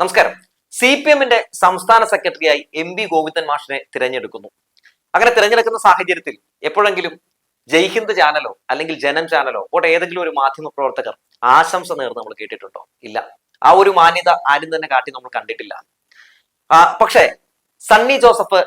നമസ്കാരം. C P എമ്മിന്റെ സംസ്ഥാന സെക്രട്ടറിയായി എം വി ഗോവിന്ദൻ മാഷിനെ തിരഞ്ഞെടുക്കുന്നു. അങ്ങനെ തിരഞ്ഞെടുക്കുന്ന സാഹചര്യത്തിൽ എപ്പോഴെങ്കിലും ജയ്ഹിന്ദ് ചാനലോ അല്ലെങ്കിൽ ജനം ചാനലോ പോട്ടെ ഏതെങ്കിലും ഒരു മാധ്യമ പ്രവർത്തകർ ആശംസ നേർന്ന് നമ്മൾ കേട്ടിട്ടുണ്ടോ? ഇല്ല. ആ ഒരു മാന്യത ആരും തന്നെ കാട്ടി നമ്മൾ കണ്ടിട്ടില്ല. പക്ഷേ Sunny Joseph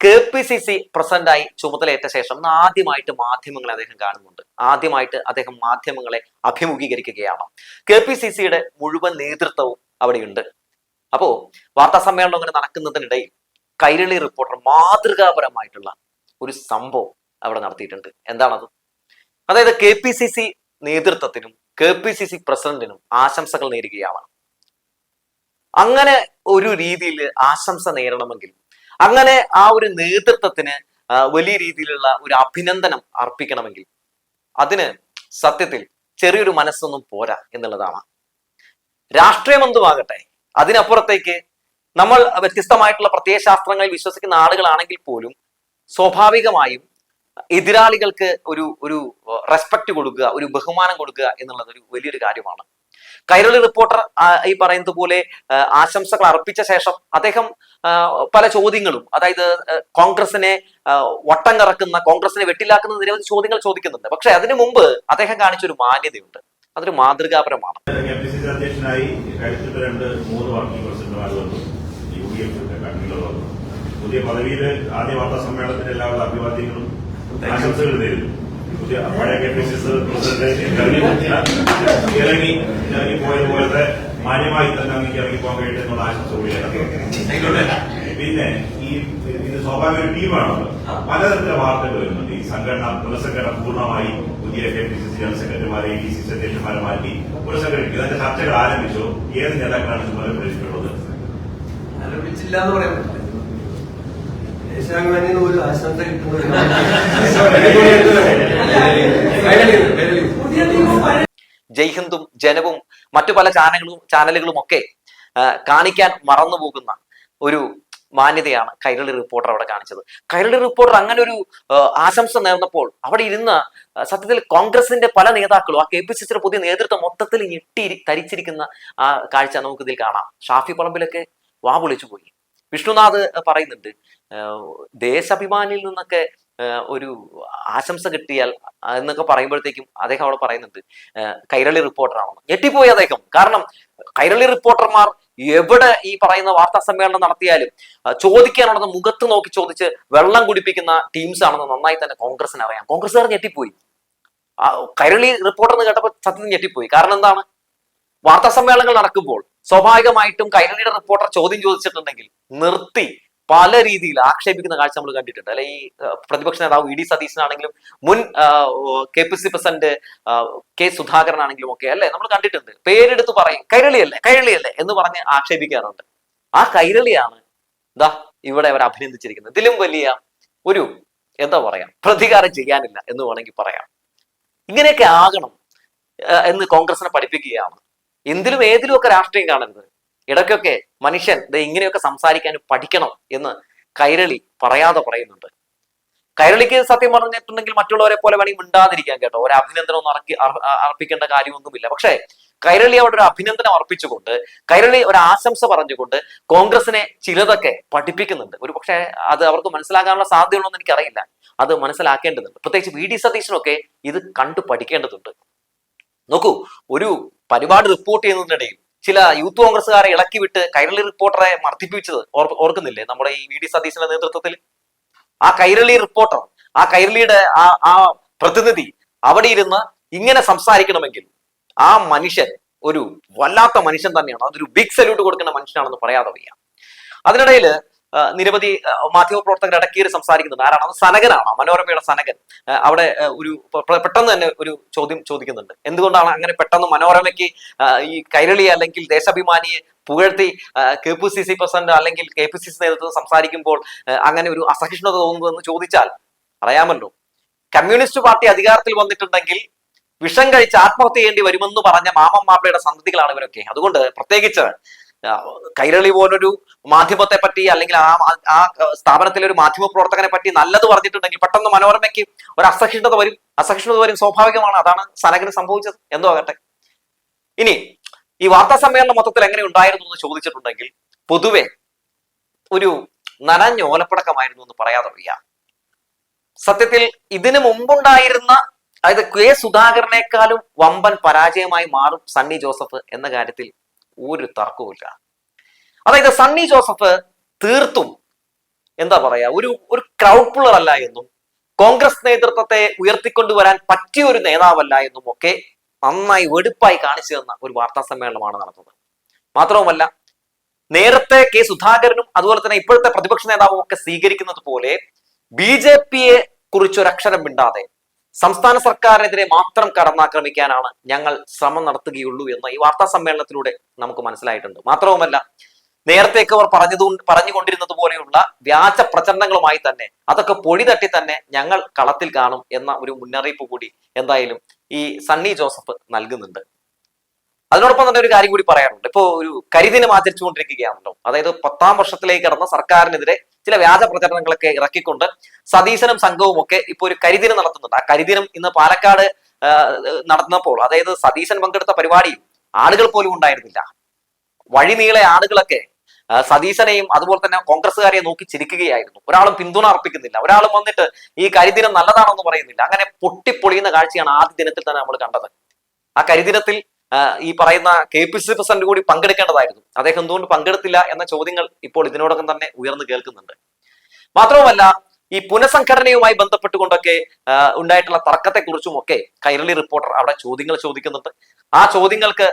K P C C പ്രസിഡന്റായി ചുമതലയേറ്റ ശേഷം ആദ്യമായിട്ട് മാധ്യമങ്ങളെ അദ്ദേഹം കാണുന്നുണ്ട്. ആദ്യമായിട്ട് അദ്ദേഹം മാധ്യമങ്ങളെ അഭിമുഖീകരിക്കുകയാണ്. കെ പി സി സിയുടെ മുഴുവൻ നേതൃത്വവും അവിടെയുണ്ട്. അപ്പോ വാർത്താ സമ്മേളനം അങ്ങനെ നടക്കുന്നതിനിടയിൽ കൈരളി റിപ്പോർട്ടർ മാതൃകാപരമായിട്ടുള്ള ഒരു സംഭവം അവിടെ നടത്തിയിട്ടുണ്ട്. എന്താണത്? അതായത് കെ പി സി സി നേതൃത്വത്തിനും കെ പി സി സി പ്രസിഡന്റിനും ആശംസകൾ നേരുകയാണ്. അങ്ങനെ ഒരു രീതിയിൽ ആശംസ നേരണമെങ്കിൽ അങ്ങനെ ആ ഒരു നേതൃത്വത്തിന് വലിയ രീതിയിലുള്ള ഒരു അഭിനന്ദനം അർപ്പിക്കണമെങ്കിൽ അതിന് സത്യത്തിൽ ചെറിയൊരു മനസ്സൊന്നും പോരാ എന്നുള്ളതാണ്. രാഷ്ട്രീയം എന്തുമാകട്ടെ? അതിനപ്പുറത്തേക്ക് നമ്മൾ വ്യത്യസ്തമായിട്ടുള്ള പ്രത്യയശാസ്ത്രങ്ങളിൽ വിശ്വസിക്കുന്ന ആളുകളാണെങ്കിൽ പോലും സ്വാഭാവികമായും എതിരാളികൾക്ക് ഒരു ഒരു റെസ്പെക്ട് കൊടുക്കുക ഒരു ബഹുമാനം കൊടുക്കുക എന്നുള്ളത് ഒരു വലിയൊരു കാര്യമാണ്. കൈരളി റിപ്പോർട്ടർ ഈ പറയുന്നത് പോലെ ആശംസകൾ അർപ്പിച്ച ശേഷം അദ്ദേഹം പല ചോദ്യങ്ങളും അതായത് കോൺഗ്രസിനെ വട്ടം കറക്കുന്ന കോൺഗ്രസിനെ വെട്ടിലാക്കുന്ന നിരവധി ചോദ്യങ്ങൾ ചോദിക്കുന്നുണ്ട്. പക്ഷെ അതിനു മുമ്പ് അദ്ദേഹം കാണിച്ചൊരു മാന്യതയുണ്ട്. അതൊരു മാതൃകാപരമാണ്. പുതിയ പദവിയിൽ ആദ്യ വാർത്താ സമ്മേളനത്തിന്റെ എല്ലാവരുടെ അഭിവാദ്യങ്ങളും ആശംസകൾ പുതിയ ഇറങ്ങി ഇറങ്ങി മാന്യമായി തന്നെ അങ്ങേക്ക് ഇറങ്ങിപ്പോകാൻ കഴിയട്ടെ എന്നുള്ള ആശംസ പിന്നെ ഈ ഇത് സ്വാഭാവിക ടീമാണല്ലോ പലതരത്തിലെ വാർത്തകൾ വരുന്നുണ്ട്. ഈ സംഘടന പുനഃസംഘടന പൂർണമായി K P C C general സെക്രട്ടറിമാരെ D C C അധ്യക്ഷന്മാരെ മാറ്റി പുനഃസംഘടിപ്പിക്കും അതിന്റെ ചർച്ചകൾ ആരംഭിച്ചു. ഏത് നേതാക്കളാണ് ചുമതല പ്രതീക്ഷിച്ചിട്ടുള്ളത് ആരംഭിച്ചില്ല എന്ന് പറയാൻ പറ്റില്ല. ഒരു ആശംസ കിട്ടുന്നത് ജയ്ഹിന്ദും ജനവും മറ്റു പല ചാനലുകളും ചാനലുകളും ഒക്കെ കാണിക്കാൻ മറന്നു പോകുന്ന ഒരു മാന്യതയാണ് കൈരളി റിപ്പോർട്ടർ അവിടെ കാണിച്ചത്. കൈരളി റിപ്പോർട്ടർ അങ്ങനെ ഒരു ആശംസ നേർന്നപ്പോൾ അവിടെ ഇരുന്ന സത്യത്തിൽ കോൺഗ്രസിന്റെ പല നേതാക്കളും ആ കെ പി സി സിയുടെ പുതിയ നേതൃത്വം മൊത്തത്തിൽ ഞെട്ടി തരിച്ചിരിക്കുന്ന ആ കാഴ്ച നമുക്ക് ഇതിൽ കാണാം. ഷാഫി പറമ്പിലൊക്കെ വാ പൊളിച്ചു പോയി. വിഷ്ണുനാഥ് പറയുന്നുണ്ട് ദേശാഭിമാനിയിൽ നിന്നൊക്കെ ഒരു ആശംസ കിട്ടിയാൽ എന്നൊക്കെ പറയുമ്പോഴത്തേക്കും അദ്ദേഹം അവിടെ പറയുന്നുണ്ട് കൈരളി കൈരളി റിപ്പോർട്ടറാണെന്ന് ഞെട്ടിപ്പോയി അദ്ദേഹം. കാരണം കൈരളി റിപ്പോർട്ടർമാർ എവിടെ ഈ പറയുന്ന വാർത്താ സമ്മേളനം നടത്തിയാലും ചോദിക്കാനുള്ളത് മുഖത്ത് നോക്കി ചോദിച്ച് വെള്ളം കുടിപ്പിക്കുന്ന ടീംസ് ആണെന്ന് നന്നായി തന്നെ കോൺഗ്രസിന് അറിയാം. കോൺഗ്രസ്സുകാർ ഞെട്ടിപ്പോയി. കരളി റിപ്പോർട്ടർ കേട്ടപ്പോൾ സത്യത്തിൽ ഞെട്ടിപ്പോയി. കാരണം എന്താണ്? വാർത്താ സമ്മേളനങ്ങൾ നടക്കുമ്പോൾ സ്വാഭാവികമായിട്ടും കൈരളിയുടെ റിപ്പോർട്ടർ ചോദ്യം ചോദിച്ചിട്ടുണ്ടെങ്കിൽ നിർത്തി പല രീതിയിൽ ആക്ഷേപിക്കുന്ന കാഴ്ച നമ്മൾ കണ്ടിട്ടുണ്ട്. അല്ലെ ഈ പ്രതിപക്ഷ നേതാവ് ഇ ഡി സതീശനാണെങ്കിലും മുൻ K P C president K Sudhakaran ആണെങ്കിലും ഒക്കെ അല്ലെ നമ്മൾ കണ്ടിട്ടുണ്ട്. പേരെടുത്ത് പറയും കൈരളിയല്ലേ കൈരളിയല്ലേ എന്ന് പറഞ്ഞ് ആക്ഷേപിക്കാറുണ്ട്. ആ കൈരളിയാണ് ദാ ഇവിടെ അവർ അഭിനന്ദിച്ചിരിക്കുന്നത്. ഇതിലും വലിയ ഒരു എന്താ പറയാ പ്രതികാരം ചെയ്യാനില്ല എന്ന് വേണമെങ്കിൽ പറയാം. ഇങ്ങനെയൊക്കെ ആകണം എന്ന് കോൺഗ്രസിനെ പഠിപ്പിക്കുകയാണ്. എന്തിലും ഏതിലും ഒക്കെ രാഷ്ട്രീയം കാണരുത്. ഇടയ്ക്കൊക്കെ മനുഷ്യൻ ഇത് ഇങ്ങനെയൊക്കെ സംസാരിക്കാൻ പഠിക്കണം എന്ന് കൈരളി പറയാതെ പറയുന്നുണ്ട്. കൈരളിക്ക് സത്യം പറഞ്ഞിട്ടുണ്ടെങ്കിൽ മറ്റുള്ളവരെ പോലെ വേണമെങ്കിൽ മിണ്ടാതിരിക്കാൻ കേട്ടോ. ഒരു അഭിനന്ദനം അർ- അർപ്പിക്കേണ്ട കാര്യമൊന്നുമില്ല. പക്ഷേ കൈരളി അവിടെ ഒരു അഭിനന്ദനം അർപ്പിച്ചുകൊണ്ട് കൈരളി ഒരു ആശംസ പറഞ്ഞുകൊണ്ട് കോൺഗ്രസിനെ ചിലതൊക്കെ പഠിപ്പിക്കുന്നുണ്ട്. ഒരു പക്ഷേ അത് അവർക്ക് മനസ്സിലാക്കാനുള്ള സാധ്യതയുണ്ടോ എന്ന് എനിക്കറിയില്ല. അത് മനസ്സിലാക്കേണ്ടതുണ്ട്. പ്രത്യേകിച്ച് വി. ഡി. സതീശനൊക്കെ ഇത് കണ്ടു പഠിക്കേണ്ടതുണ്ട്. നോക്കൂ ഒരു പരിപാടി റിപ്പോർട്ട് ചെയ്യുന്നതിനിടയിൽ ചില യൂത്ത് കോൺഗ്രസ്സുകാരെ ഇളക്കി വിട്ട് കൈരളി റിപ്പോർട്ടറെ മർദ്ദിപ്പിച്ചത് ഓർ- ഓർക്കുന്നില്ലേ? നമ്മുടെ ഈ വി ഡി സതീശന്റെ നേതൃത്വത്തിൽ. ആ കൈരളി റിപ്പോർട്ടർ ആ കൈരളിയുടെ ആ ആ പ്രതിനിധി അവിടെ ഇരുന്ന് ഇങ്ങനെ സംസാരിക്കണമെങ്കിൽ ആ മനുഷ്യൻ ഒരു വല്ലാത്ത മനുഷ്യൻ തന്നെയാണ്. അതൊരു ബിഗ് സല്യൂട്ട് കൊടുക്കുന്ന മനുഷ്യനാണെന്ന് പറയാതെ വയ്യ. അതിനിടയിൽ നിരവധി മാധ്യമ മാധ്യമപ്രവർത്തകർ ഇടയ്ക്കേറി സംസാരിക്കുന്നുണ്ട്. ആരാണ്? അത് സനകനാണ് മനോരമയുടെ സനകൻ അവിടെ ഒരു പെട്ടെന്ന് തന്നെ ഒരു ചോദ്യം ചോദിക്കുന്നുണ്ട്. എന്തുകൊണ്ടാണ് അങ്ങനെ പെട്ടെന്ന് മനോരമയ്ക്ക് ഈ കൈരളി അല്ലെങ്കിൽ ദേശാഭിമാനിയെ പുകഴ്ത്തി K P C C president അല്ലെങ്കിൽ കെ പി സി സി നേതൃത്വം സംസാരിക്കുമ്പോൾ അങ്ങനെ ഒരു അസഹിഷ്ണുത തോന്നുന്നതെന്ന് ചോദിച്ചാൽ പറയാമല്ലോ. കമ്മ്യൂണിസ്റ്റ് പാർട്ടി അധികാരത്തിൽ വന്നിട്ടുണ്ടെങ്കിൽ വിഷം കഴിച്ച് ആത്മഹത്യ ചെയ്യേണ്ടി വരുമെന്ന് പറഞ്ഞ മാമൻ മാപ്പിളയുടെ സന്തതികളാണ് ഇവരൊക്കെ. അതുകൊണ്ട് പ്രത്യേകിച്ച് കൈരളി പോലൊരു മാധ്യമത്തെ പറ്റി അല്ലെങ്കിൽ ആ ആ സ്ഥാപനത്തിലെ ഒരു മാധ്യമ പ്രവർത്തകനെ പറ്റി നല്ലത് പറഞ്ഞിട്ടുണ്ടെങ്കിൽ പെട്ടെന്ന് മനോരമയ്ക്ക് ഒരു അസഹിഷ്ണുത വരും. അസഹിഷ്ണുത വരും സ്വാഭാവികമാണ്. അതാണ് സനകന് സംഭവിച്ചത്. എന്തോ ആകട്ടെ. ഇനി ഈ വാർത്താ സമ്മേളനം മൊത്തത്തിൽ എങ്ങനെ ഉണ്ടായിരുന്നു എന്ന് ചോദിച്ചിട്ടുണ്ടെങ്കിൽ പൊതുവെ ഒരു നനഞ്ഞ ഓലപ്പടക്കമായിരുന്നു എന്ന് പറയാതെ വയ്യ സത്യത്തിൽ ഇതിനു മുമ്പുണ്ടായിരുന്ന അതായത് കെ സുധാകരനേക്കാളും വമ്പൻ പരാജയമായി മാറും സണ്ണി ജോസഫ് എന്ന കാര്യത്തിൽ ഒരു തർക്കവുമില്ല. അതായത് സണ്ണി ജോസഫ് തീർത്തും എന്താ പറയാ ഒരു ഒരു ക്രൗഡ് പുള്ളർ അല്ല എന്നും കോൺഗ്രസ് നേതൃത്വത്തെ ഉയർത്തിക്കൊണ്ടുവരാൻ പറ്റിയ ഒരു നേതാവല്ല എന്നും ഒക്കെ നന്നായി വെടുപ്പായി കാണിച്ചു തന്ന ഒരു വാർത്താ സമ്മേളനമാണ് നടന്നത്. മാത്രവുമല്ല നേരത്തെ കെ സുധാകരനും അതുപോലെ തന്നെ ഇപ്പോഴത്തെ പ്രതിപക്ഷ നേതാവും ഒക്കെ സ്വീകരിക്കുന്നത് പോലെ ബി ജെ പിയെ കുറിച്ചൊരക്ഷരം മിണ്ടാതെ സംസ്ഥാന സർക്കാരിനെതിരെ മാത്രം കടന്നാക്രമിക്കാനാണ് ഞങ്ങൾ ശ്രമം നടത്തുകയുള്ളൂ എന്ന് ഈ വാർത്താ സമ്മേളനത്തിലൂടെ നമുക്ക് മനസ്സിലായിട്ടുണ്ട്. മാത്രവുമല്ല നേരത്തേക്ക് അവർ പറഞ്ഞത് പറഞ്ഞുകൊണ്ടിരുന്നത് പോലെയുള്ള വ്യാജ പ്രചരണങ്ങളുമായി തന്നെ അതൊക്കെ പൊടി തട്ടി തന്നെ ഞങ്ങൾ കളത്തിൽ കാണും എന്ന ഒരു മുന്നറിയിപ്പ് കൂടി എന്തായാലും ഈ സണ്ണി ജോസഫ് നൽകുന്നുണ്ട്. അതിനോടൊപ്പം തന്നെ ഒരു കാര്യം കൂടി പറയാറുണ്ട് ഇപ്പോൾ ഒരു കരിദിനം ആചരിച്ചുകൊണ്ടിരിക്കുകയാണല്ലോ. അതായത് പത്താം വർഷത്തിലേക്ക് കടന്ന സർക്കാരിനെതിരെ ചില വ്യാജ പ്രചരണങ്ങളൊക്കെ ഇറക്കിക്കൊണ്ട് സതീശനും സംഘവും ഒക്കെ ഇപ്പൊ ഒരു കരിദിനം നടത്തുന്നുണ്ട്. ആ കരിദിനം ഇന്ന് പാലക്കാട് നടന്നപ്പോൾ അതായത് സതീശൻ പങ്കെടുത്ത പരിപാടിയിൽ ആളുകൾ പോലും ഉണ്ടായിരുന്നില്ല. വഴിനീളെ ആളുകളൊക്കെ ആ, സതീശനെയും അതുപോലെ തന്നെ കോൺഗ്രസ്സുകാരെയും നോക്കി ചിരിക്കുകയായിരുന്നു. ഒരാളും പിന്തുണ അർപ്പിക്കുന്നില്ല. ഒരാളും വന്നിട്ട് ഈ കരിദിനം നല്ലതാണെന്ന് പറയുന്നില്ല. അങ്ങനെ പൊട്ടിപ്പൊളിയുന്ന കാഴ്ചയാണ് ആദ്യ ദിനത്തിൽ തന്നെ നമ്മൾ കണ്ടത്. ആ കരിദിനത്തിൽ ഈ പറയുന്ന കെ പി സി പ്രസിഡന്റ് കൂടി പങ്കെടുക്കേണ്ടതായിരുന്നു. അദ്ദേഹം എന്തുകൊണ്ട് പങ്കെടുത്തില്ല എന്ന ചോദ്യങ്ങൾ ഇപ്പോൾ ഇതിനോടകം തന്നെ ഉയർന്നു കേൾക്കുന്നുണ്ട്. മാത്രവുമല്ല ഈ പുനഃസംഘടനയുമായി ബന്ധപ്പെട്ടുകൊണ്ടൊക്കെ ഉണ്ടായിട്ടുള്ള തർക്കത്തെക്കുറിച്ചും ഒക്കെ കൈരളി റിപ്പോർട്ടർ അവിടെ ചോദ്യങ്ങൾ ചോദിക്കുന്നുണ്ട്. ആ ചോദ്യങ്ങൾക്ക്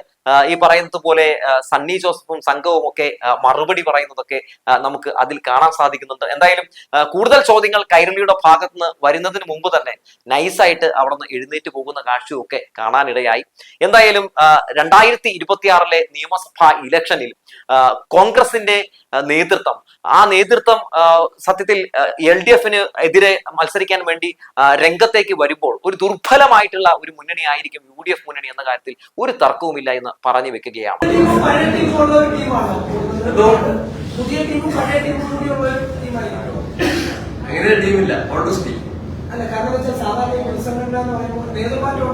ഈ പറയുന്നത് പോലെ സണ്ണി ജോസഫും സംഘവും ഒക്കെ മറുപടി പറയുന്നതൊക്കെ നമുക്ക് അതിൽ കാണാൻ സാധിക്കുന്നുണ്ട്. എന്തായാലും കൂടുതൽ ചോദ്യങ്ങൾ കൈരളിയുടെ ഭാഗത്ത് നിന്ന് വരുന്നതിന് മുമ്പ് തന്നെ നൈസായിട്ട് അവിടെ നിന്ന് എഴുന്നേറ്റ് പോകുന്ന കാഴ്ചയും ഒക്കെ കാണാനിടയായി. എന്തായാലും രണ്ടായിരത്തി ഇരുപത്തിയാറിലെ നിയമസഭാ ഇലക്ഷനിൽ കോൺഗ്രസിന്റെ നേതൃത്വം ആ നേതൃത്വം സത്യത്തിൽ എൽ ഡി എഫിന് എതിരെ മത്സരിക്കാൻ വേണ്ടി രംഗത്തേക്ക് വരുമ്പോൾ ഒരു ദുർബലമായിട്ടുള്ള ഒരു മുന്നണി ആയിരിക്കും യു ഡി എഫ് മുന്നണി എന്ന കാര്യത്തിൽ ഒരു തർക്കവുമില്ല എന്ന് പറഞ്ഞു വെക്കുകയാണ്. അങ്ങനെ ടീമില്ല ടീം അല്ല കാരണം വെച്ചാൽ സാധാരണ എന്ന് പറയുമ്പോൾ നേതൃമാറ്റം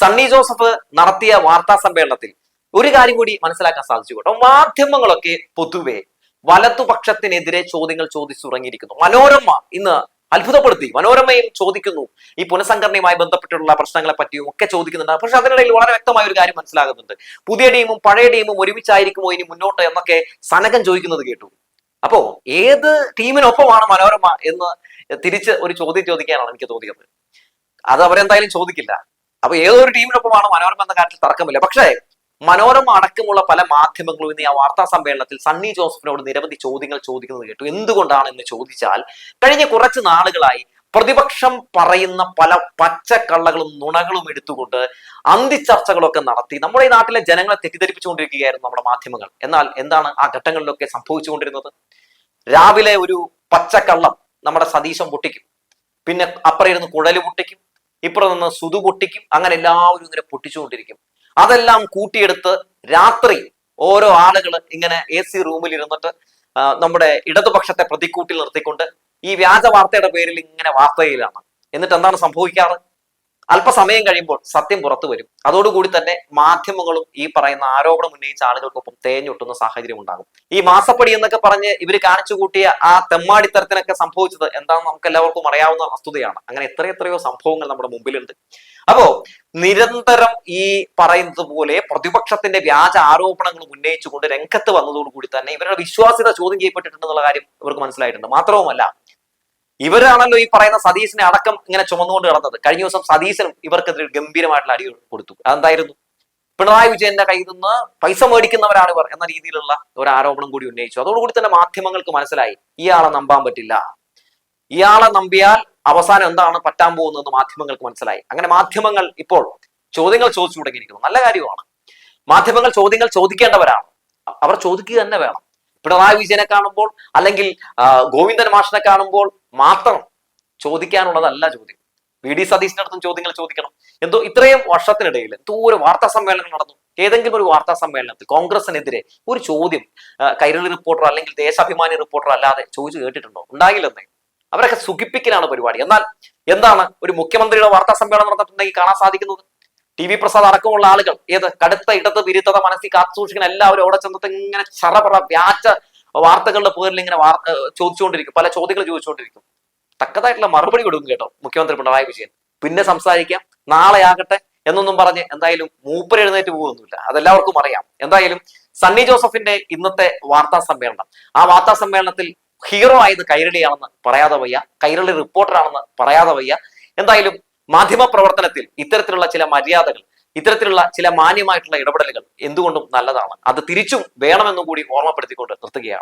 സണ്ണി ജോസഫ് നടത്തിയ വാർത്താ സമ്മേളനത്തിൽ ഒരു കാര്യം കൂടി മനസ്സിലാക്കാൻ സാധിച്ചു കേട്ടോ. മാധ്യമങ്ങളൊക്കെ പൊതുവെ വലതുപക്ഷത്തിനെതിരെ ചോദ്യങ്ങൾ ചോദിച്ചു തുടങ്ങിയിരിക്കുന്നു മനോരമ ഇന്ന് അത്ഭുതപ്പെടുത്തി. മനോരമയും ചോദിക്കുന്നു. ഈ പുനഃസംഘടനയുമായി ബന്ധപ്പെട്ടുള്ള പ്രശ്നങ്ങളെ പറ്റിയും ഒക്കെ ചോദിക്കുന്നുണ്ട്. പക്ഷെ അതിനിടയിൽ വളരെ വ്യക്തമായ ഒരു കാര്യം മനസ്സിലാകുന്നുണ്ട്. പുതിയ ടീമും പഴയ ടീമും ഒരുമിച്ചായിരിക്കുമോ ഇനി മുന്നോട്ട് എന്നൊക്കെ സനകം ചോദിക്കുന്നത് കേട്ടു. അപ്പോ ഏത് ടീമിനൊപ്പമാണ് മനോരമ എന്ന് തിരിച്ച് ഒരു ചോദ്യം ചോദിക്കാനാണ് എനിക്ക് തോന്നിയത്. അത് അവരെന്തായാലും ചോദിക്കില്ല. അപ്പൊ ഏതൊരു ടീമിനൊപ്പമാണ് മനോരമ എന്ന കാര്യത്തിൽ തർക്കമില്ല. പക്ഷേ മനോരമ അടക്കമുള്ള പല മാധ്യമങ്ങളും ഇന്ന് ആ വാർത്താ സമ്മേളനത്തിൽ സണ്ണി ജോസഫിനോട് നിരവധി ചോദ്യങ്ങൾ ചോദിക്കുന്നത് കേട്ടു. എന്തുകൊണ്ടാണ് എന്ന് ചോദിച്ചാൽ കഴിഞ്ഞ കുറച്ച് നാളുകളായി പ്രതിപക്ഷം പറയുന്ന പല പച്ചക്കള്ളകളും നുണകളും എടുത്തുകൊണ്ട് അന്തിച്ചർച്ചകളൊക്കെ നടത്തി നമ്മുടെ ഈ നാട്ടിലെ ജനങ്ങളെ തെറ്റിദ്ധരിപ്പിച്ചുകൊണ്ടിരിക്കുകയായിരുന്നു നമ്മുടെ മാധ്യമങ്ങൾ. എന്നാൽ എന്താണ് ആ ഘട്ടങ്ങളിലൊക്കെ സംഭവിച്ചുകൊണ്ടിരുന്നത്? രാവിലെ ഒരു പച്ചക്കള്ളം നമ്മുടെ സതീശം പൊട്ടിക്കും. പിന്നെ അപ്പുറം ഇരുന്ന് കുഴൽ പൊട്ടിക്കും. ഇപ്പുറം നിന്ന് സുതു പൊട്ടിക്കും. അങ്ങനെ എല്ലാവരും ഇങ്ങനെ പൊട്ടിച്ചുകൊണ്ടിരിക്കും. അതെല്ലാം കൂട്ടിയെടുത്ത് രാത്രി ഓരോ ആളുകൾ ഇങ്ങനെ എ സി റൂമിൽ ഇരുന്നിട്ട് നമ്മുടെ ഇടതുപക്ഷത്തെ പ്രതിക്കൂട്ടിൽ നിർത്തിക്കൊണ്ട് ഈ വ്യാജ വാർത്തയുടെ പേരിൽ ഇങ്ങനെ വാർത്തയിലാണ്. എന്നിട്ട് എന്താണ് സംഭവിക്കാറ്? അല്പസമയം കഴിയുമ്പോൾ സത്യം പുറത്തു വരും. അതോടുകൂടി തന്നെ മാധ്യമങ്ങളും ഈ പറയുന്ന ആരോപണം ഉന്നയിച്ച ആളുകൾക്കൊപ്പം തേഞ്ഞൊട്ടുന്ന സാഹചര്യം ഉണ്ടാകും. ഈ മാസപ്പടി എന്നൊക്കെ പറഞ്ഞ് ഇവർ കാണിച്ചു കൂട്ടിയ ആ തെമ്മാടിത്തരത്തിനൊക്കെ സംഭവിച്ചത് എന്താണെന്ന് നമുക്ക് എല്ലാവർക്കും അറിയാവുന്ന വസ്തുതയാണ്. അങ്ങനെ എത്രയെത്രയോ സംഭവങ്ങൾ നമ്മുടെ മുമ്പിലുണ്ട്. അപ്പോ നിരന്തരം ഈ പറയുന്നത് പോലെ പ്രതിപക്ഷത്തിന്റെ വ്യാജ ആരോപണങ്ങൾ ഉന്നയിച്ചുകൊണ്ട് രംഗത്ത് വന്നതോടുകൂടി തന്നെ ഇവരുടെ വിശ്വാസ്യത ചോദ്യം ചെയ്യപ്പെട്ടിട്ടുണ്ടെന്നുള്ള കാര്യം ഇവർക്ക് മനസ്സിലായിട്ടുണ്ട്. മാത്രവുമല്ല ഇവരാണല്ലോ ഈ പറയുന്ന സതീശിനെ അടക്കം ഇങ്ങനെ ചുമന്നുകൊണ്ട് കിടന്നത്. കഴിഞ്ഞ ദിവസം സതീശനും ഇവർക്കെതിരെ ഗംഭീരമായിട്ടുള്ള അടി കൊടുത്തു. അതെന്തായിരുന്നു? പിണറായി വിജയന്റെ കയ്യിൽ നിന്ന് പൈസ മേടിക്കുന്നവരാണ് ഇവർ എന്ന രീതിയിലുള്ള ഒരു ആരോപണം കൂടി ഉന്നയിച്ചു. അതോടുകൂടി തന്നെ മാധ്യമങ്ങൾക്ക് മനസ്സിലായി ഇയാളെ നമ്പാൻ പറ്റില്ല. ഇയാളെ നമ്പിയാൽ അവസാനം എന്താണ് പറ്റാൻ പോകുന്നതെന്ന് മാധ്യമങ്ങൾക്ക് മനസ്സിലായി. അങ്ങനെ മാധ്യമങ്ങൾ ഇപ്പോൾ ചോദ്യങ്ങൾ ചോദിച്ചു തുടങ്ങിയിരിക്കുന്നു. നല്ല കാര്യമാണ്. മാധ്യമങ്ങൾ ചോദ്യങ്ങൾ ചോദിക്കേണ്ടവരാണ്. അവർ ചോദിക്കുക തന്നെ വേണം. പിണറായി വിജയനെ കാണുമ്പോൾ അല്ലെങ്കിൽ ഗോവിന്ദൻ മാഷിനെ കാണുമ്പോൾ മാത്രം ചോദിക്കാനുള്ളതല്ല ചോദ്യം. വി. ഡി. സതീശിന്റെ അടുത്തും ചോദ്യങ്ങൾ ചോദിക്കണം. എന്തോ ഇത്രയും വർഷത്തിനിടയിൽ എന്തോ ഒരു വാർത്താ സമ്മേളനം നടന്നു. ഏതെങ്കിലും ഒരു വാർത്താ സമ്മേളനത്തിൽ കോൺഗ്രസിനെതിരെ ഒരു ചോദ്യം കൈരളി റിപ്പോർട്ടർ അല്ലെങ്കിൽ ദേശാഭിമാനി റിപ്പോർട്ടർ അല്ലാതെ ചോദിച്ചു കേട്ടിട്ടുണ്ടോ? ഉണ്ടാകില്ലെന്നേ അവരൊക്കെ സുഖിപ്പിക്കലാണ് പരിപാടി. എന്നാൽ എന്താണ് ഒരു മുഖ്യമന്ത്രിയുടെ വാർത്താ സമ്മേളനം നടന്നിട്ടുണ്ടെങ്കിൽ കാണാൻ സാധിക്കുന്നത്? ടി. വി. പ്രസാദ് അടക്കമുള്ള ആളുകൾ ഏത് കടുത്ത ഇടത് വിരുദ്ധത മനസ്സിൽ കാത്തു സൂക്ഷിക്കുന്ന എല്ലാവരും അവിടെ ചെന്നിട്ട് ഇങ്ങനെ ചറപറ വ്യാജ വാർത്തകളുടെ പേരിൽ ഇങ്ങനെ വാർത്ത ചോദിച്ചുകൊണ്ടിരിക്കും പല ചോദ്യങ്ങൾ ചോദിച്ചുകൊണ്ടിരിക്കും. തക്കതായിട്ടുള്ള മറുപടി കൊടുക്കും കേട്ടോ മുഖ്യമന്ത്രി പിണറായി വിജയൻ. പിന്നെ സംസാരിക്കാം നാളെ ആകട്ടെ എന്നൊന്നും പറഞ്ഞ് എന്തായാലും മൂപ്പര് എഴുന്നേറ്റ് പോകുന്നില്ല അതെല്ലാവർക്കും അറിയാം. എന്തായാലും സണ്ണി ജോസഫിന്റെ ഇന്നത്തെ വാർത്താ സമ്മേളനം. ആ വാർത്താ സമ്മേളനത്തിൽ ഹീറോ ആയത് കൈരളിയാണെന്ന് പറയാതെ വയ്യ കൈരളി റിപ്പോർട്ടറാണെന്ന് പറയാതെ വയ്യ. എന്തായാലും മാധ്യമ പ്രവർത്തനത്തിൽ ഇത്തരത്തിലുള്ള ചില മര്യാദകൾ ഇത്തരത്തിലുള്ള ചില മാന്യമായിട്ടുള്ള ഇടപെടലുകൾ എന്തുകൊണ്ടും നല്ലതാണ്. അത് തിരിച്ചും വേണമെന്നും കൂടി ഓർമ്മപ്പെടുത്തിക്കൊണ്ട് നിർത്തുകയാണ്.